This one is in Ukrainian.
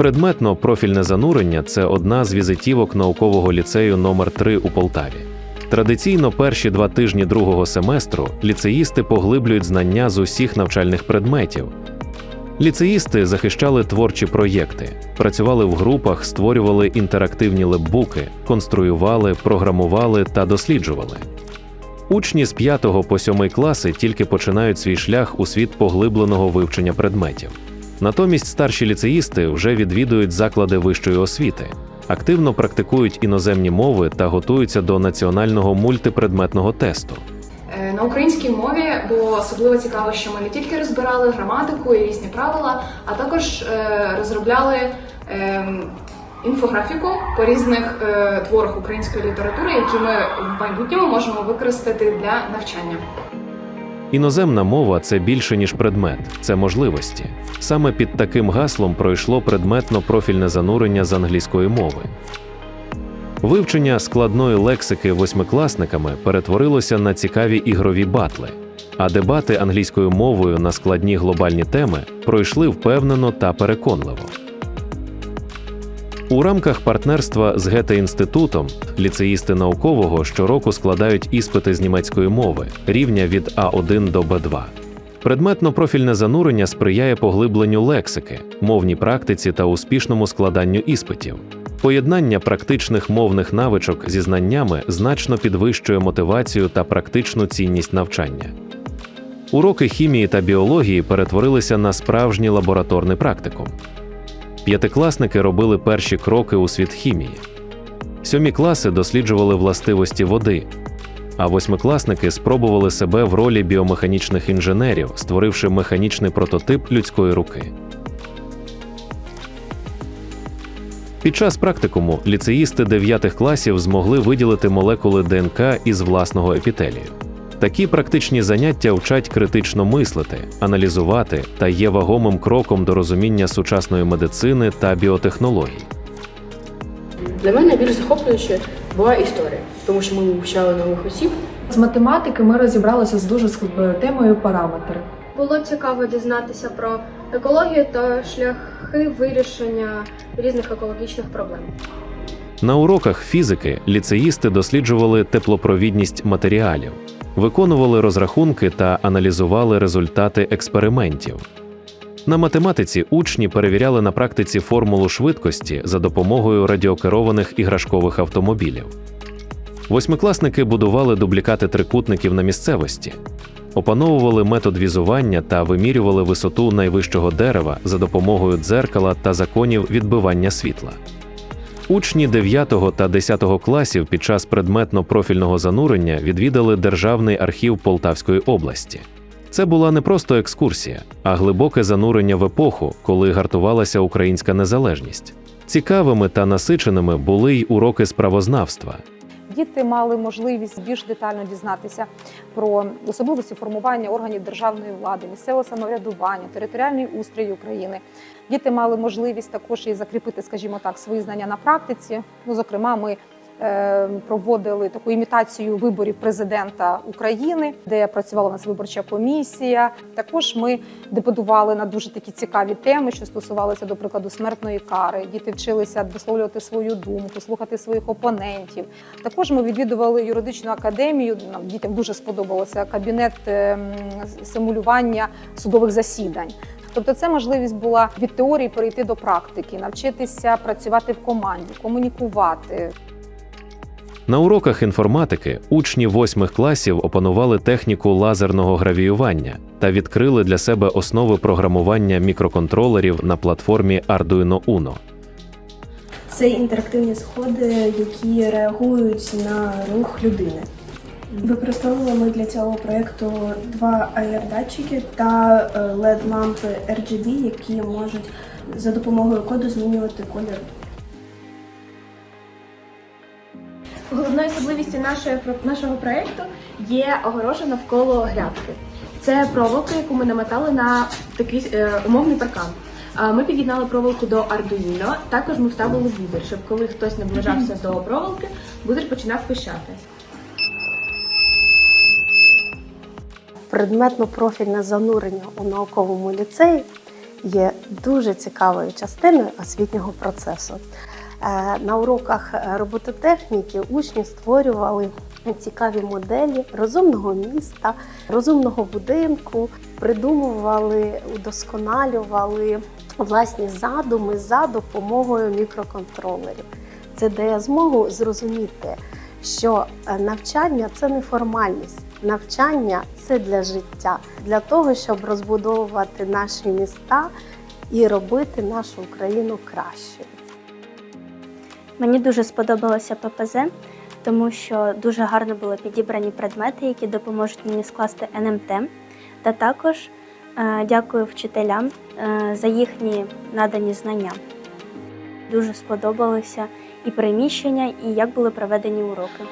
Предметно профільне занурення це одна з візитівок наукового ліцею номер 3 у Полтаві. Традиційно перші два тижні другого семестру ліцеїсти поглиблюють знання з усіх навчальних предметів. Ліцеїсти захищали творчі проєкти, працювали в групах, створювали інтерактивні лепбуки, конструювали, програмували та досліджували. Учні з 5 по 7 класи тільки починають свій шлях у світ поглибленого вивчення предметів. Натомість старші ліцеїсти вже відвідують заклади вищої освіти, активно практикують іноземні мови та готуються до національного мультипредметного тесту. Е, На українській мові було особливо цікаво, що ми не тільки розбирали граматику і різні правила, а також е, розробляли ем, інфографіку по різних е, творах української літератури, які ми в майбутньому можемо використати для навчання. Іноземна мова це більше ніж предмет, це можливості. Саме під таким гаслом пройшло предметно-профільне занурення з англійської мови. Вивчення складної лексики восьмикласниками перетворилося на цікаві ігрові батли, а дебати англійською мовою на складні глобальні теми пройшли впевнено та переконливо. У рамках партнерства з Гете-інститутом ліцеїсти наукового щороку складають іспити з німецької мови рівня від А1 до Б2. Предметно-профільне занурення сприяє поглибленню лексики, мовній практиці та успішному складанню іспитів. Поєднання практичних мовних навичок зі знаннями значно підвищує мотивацію та практичну цінність навчання. Уроки хімії та біології перетворилися на справжній лабораторний практикум. П'ятикласники робили перші кроки у світ хімії. Сьомі класи досліджували властивості води, а восьмикласники спробували себе в ролі біомеханічних інженерів, створивши механічний прототип людської руки. Під час практикуму ліцеїсти 9 класів змогли виділити молекули ДНК із власного епітелію. Такі практичні заняття вчать критично мислити, аналізувати та є вагомим кроком до розуміння сучасної медицини та біотехнологій. Для мене більш захоплююче була історія, тому що ми вивчали нових осіб. З математики ми розібралися з дуже складною темою параметри. Було цікаво дізнатися про екологію та шляхи вирішення різних екологічних проблем. На уроках фізики ліцеїсти досліджували теплопровідність матеріалів, виконували розрахунки та аналізували результати експериментів. На математиці учні перевіряли на практиці формулу швидкості за допомогою радіокерованих іграшкових автомобілів. Восьмикласники будували дублікати трикутників на місцевості, опановували метод візування та вимірювали висоту найвищого дерева за допомогою дзеркала та законів відбивання світла. Учні 9 та 10 класів під час предметно-профільного занурення відвідали Державний архів Полтавської області. Це була не просто екскурсія, а глибоке занурення в епоху, коли гартувалася українська незалежність. Цікавими та насиченими були й уроки справознавства. Діти мали можливість більш детально дізнатися про особливості формування органів державної влади, місцевого самоврядування, територіальний устрій України. Діти мали можливість також і закріпити, скажімо так, свої знання на практиці. Ну, зокрема, ми проводили таку імітацію виборів президента України, де працювала у нас виборча комісія. Також ми дебатували на дуже такі цікаві теми, що стосувалися, до прикладу, смертної кари. Діти вчилися висловлювати свою думку, слухати своїх опонентів. Також ми відвідували юридичну академію. Нам дітям дуже сподобалося кабінет ем, симулювання судових засідань. Тобто, це можливість була від теорії перейти до практики, навчитися працювати в команді, комунікувати. На уроках інформатики учні восьмих класів опанували техніку лазерного гравіювання та відкрили для себе основи програмування мікроконтролерів на платформі Arduino Uno. Це інтерактивні сходи, які реагують на рух людини. Використовували ми для цього проєкту два AR-датчики та е, LED-лампи RGB, які можуть за допомогою коду змінювати колір. Головною особливістю нашої, нашого проєкту є огорожа навколо грядки. Це проволока, яку ми намотали на такий е, умовний паркан. Ми під'єднали проволоку до Arduino, також ми вставили бузер, щоб коли хтось наближався до проволоки, бузер починав пищати. Предметно-профільне занурення у науковому ліцеї є дуже цікавою частиною освітнього процесу. Е, На уроках е, робототехніки учні створювали цікаві моделі розумного міста, розумного будинку, придумували, удосконалювали власні задуми за допомогою мікроконтролерів. Це дає змогу зрозуміти, що е, навчання це не формальність. Навчання це для життя, для того, щоб розбудовувати наші міста і робити нашу Україну кращою. Мені дуже сподобалося ППЗ, тому що дуже гарно були підібрані предмети, які допоможуть мені скласти НМТ. Та також е, дякую вчителям е, за їхні надані знання. Дуже сподобалися і приміщення, і як були проведені уроки.